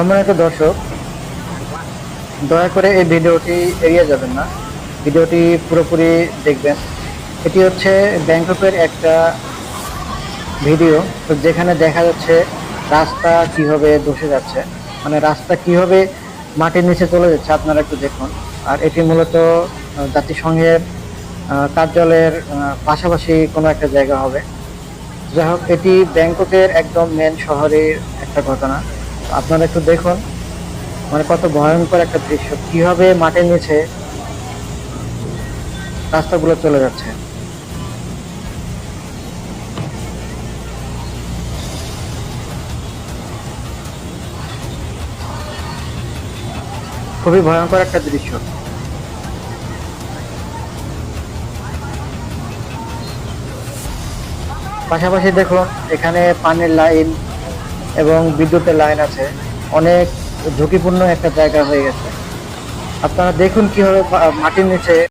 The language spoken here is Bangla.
সম্মানিত দর্শক, দয়া করে এই ভিডিওটি এড়িয়ে যাবেন না। ভিডিওটি পুরোপুরি দেখবেন। এটি হচ্ছে ব্যাংককের একটা ভিডিও, তো যেখানে দেখা যাচ্ছে রাস্তা কীভাবে ধসে যাচ্ছে মানে রাস্তা কীভাবে মাটির নিচে চলে যাচ্ছে, আপনারা একটু দেখুন। আর এটি মূলত জাতিসংঘের কার্যালয়ের পাশাপাশি কোনো একটা জায়গা হবে। যাই হোক, এটি ব্যাংককের একদম মেন শহরের একটা ঘটনা। আপনারা একটু দেখুন। মানে কত ভয়ঙ্কর একটা দৃশ্য। কীভাবে মাটির নিচে রাস্তাগুলো চলে যাচ্ছে। খুবই ভয়ঙ্কর একটা দৃশ্য। পাশাপাশি দেখুন, এখানে পানির লাইন এবং বিদ্যুতের লাইন আছে। অনেক ঝুঁকিপূর্ণ একটা জায়গা হয়ে গেছে। আপনারা দেখুন কীভাবে মাটির নিচে